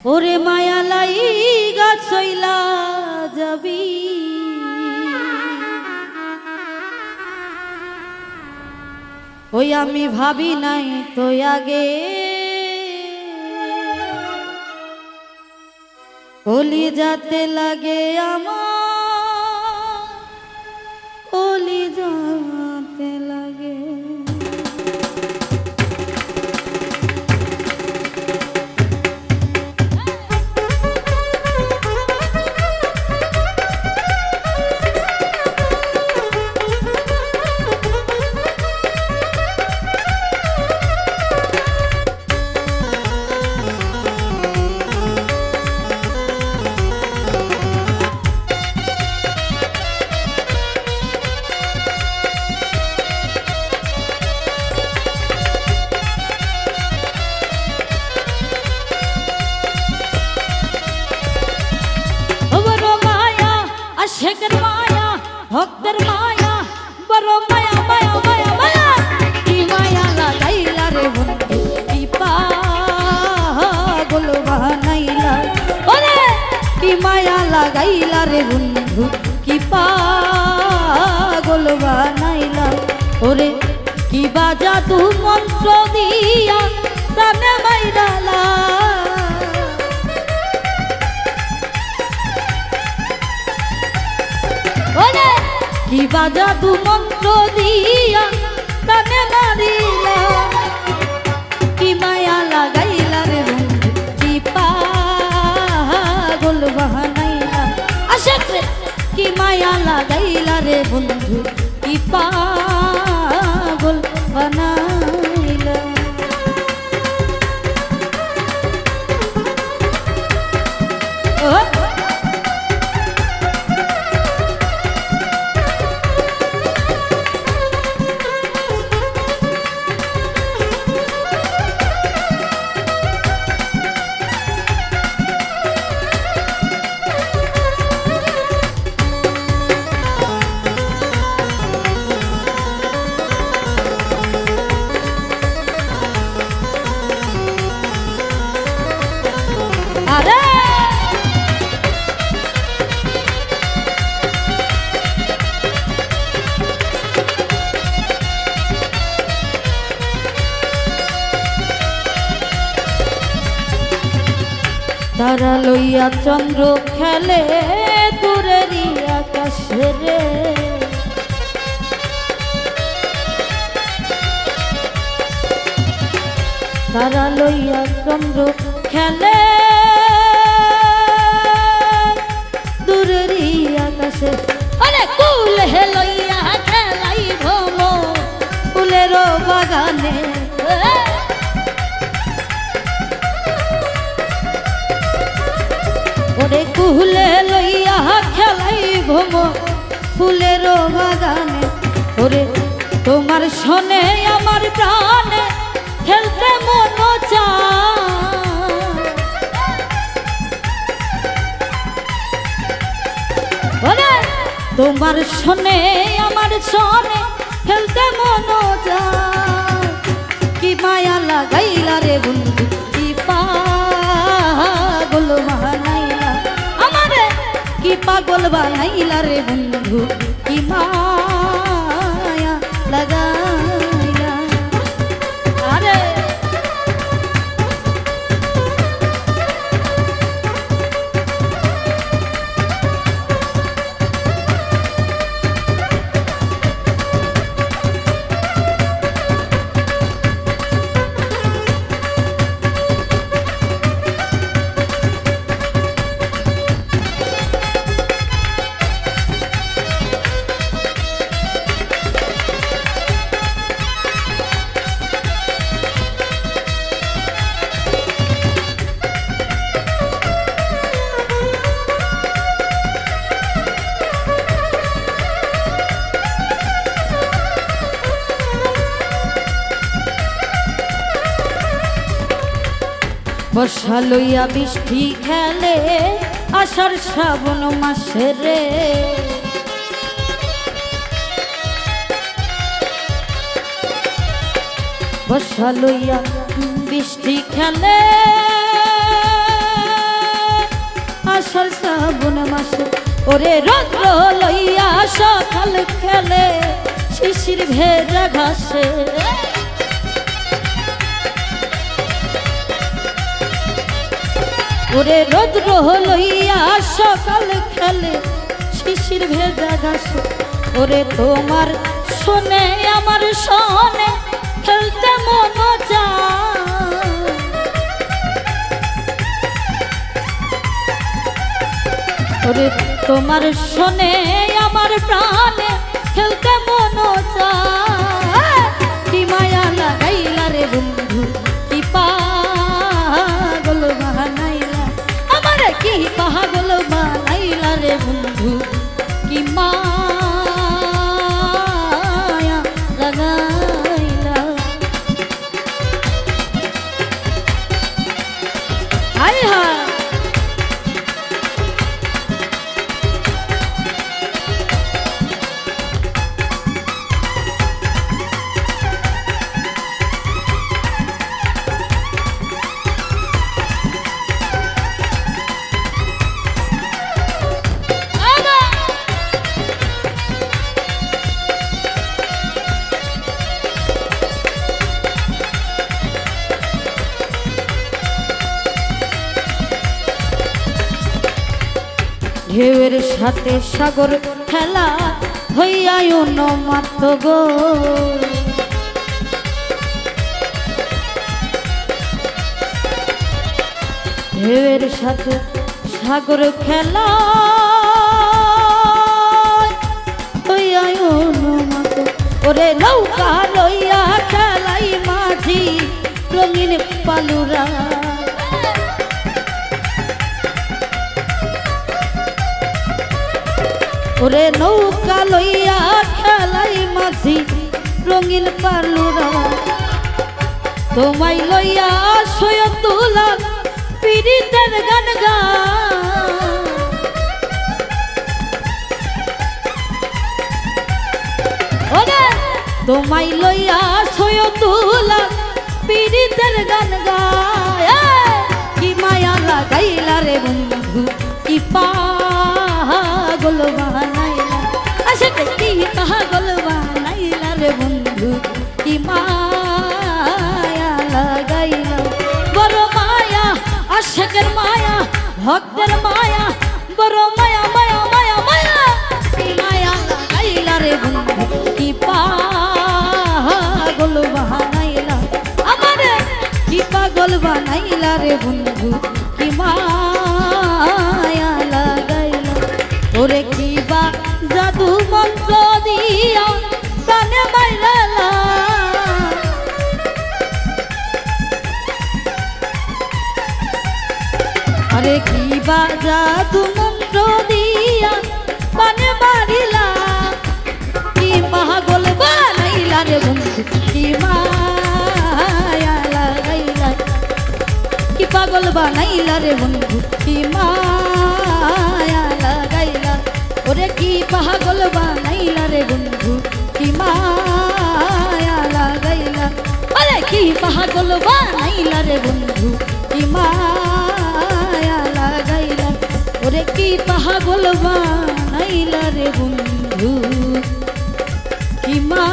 ওরে মায়া মায়ালাই গাছইলা যাবি। ওই আমি ভাবি নাই তো আগে। কলি যাতে লাগে আমার কলি যাতে ভক্তের মায়া, বড় মায়া মায়া মায়া মায়া। কি মায়া লাগাইলা রে বন্ধু, কি পাগল বানাইলা। ওরে, কি মায়া লাগাইলা রে বন্ধু, কি পাগল বানাইলা। ওরে, কি বাজা তু মন্ত্র দিয়া প্রাণে মাইরালা। ওরে কি বাজা দু মন্ত্র দিয়া? প্রাণে মারিলা। কি মায়া লাগাইলা রে বন্ধু, কি পাগল বাহানাইলা। আশেক রে কি মায়া লাগাইলা রে বন্ধু, কি পাগল বানাইলা তারা লইয়া চন্দ্র খেলে দূরেরই আকাশে রে। তারা লইয়া চন্দ্র খেলে দূরেরই আকাশে। আরে কুল হে লইয়া ভ্রম ফুলের বাগানে। ওরে, তোমার শোনে আমার প্রাণে খেলতে মন তোমার শোনে আমার শোনে খেলতে মন যায় পাগল বানাইলা রে বন্ধু কি মায়া লাগাইলা বর্ষা লইয়া বৃষ্টি খেলে আষাঢ় শ্রাবণ মাসে রে। বর্ষা লইয়া বৃষ্টি খেলে শ্রাবণ মাসে। ওরে রৌদ্র লইয়া সকাল খেলে শিশির ভেজা ঘাসে। ওরে রৌদ্র লইয়া সকাল খেলে, শিশির ভেজা ঘাসে। ওরে তোমার শোনে, আমার শোনে, খেলতে মন চায়। ওরে তোমার শোনে, আমার প্রাণে খেলতে মন চায়। ঢেউয়ের সাথে সাগর খেলা হইয়ায় মাত গো। ঢেউয়ের সাথে সাগর খেলা ওরে নৌকা লইয়া খেলাই মাঝি রঙিন পালুরা। ওরে নৌকা লইয়া খেলাই মাঝি, রঙিন পালুরা তোমায় লইয়া সয় তুলা পীড়িতের গান গা। ওরে তোমায় লইয়া সয় তুলা পীড়িতের গান গায় কি মায়া লাগাইলা রে বন্ধু, কি পাগল বানাইলা আসলে কি পাগল বানাইলা রে বন্ধু, কি মায়া লাগাইলা। বড় মায়া, আশেকের মায়া, ভক্তের মায়া, বড় মায়া মায়া মায়া মায়া মায়া লাগাইলা রে বন্ধু, কি পাগল বানাইলা আমার কি পাগল বানাইলা রে বন্ধু, কি মায়া আরে কি বা জাদু মন্ত্র দিয়া প্রাণে মারিলা কি পাগল বানাইলা রে বন্ধু, কি মায়া লাগাইলা? কি পাগল বানাইলা রে বন্ধু, কি মায়া লাগাইলা? ওরে কি পাগল বানাইলা রে বন্ধু, কি মায়া লাগাইলা? ওরে কি পাগল বানাইলা রে বন্ধু, কি মায়া পাগল বানাইলা রে বন্ধু কি মা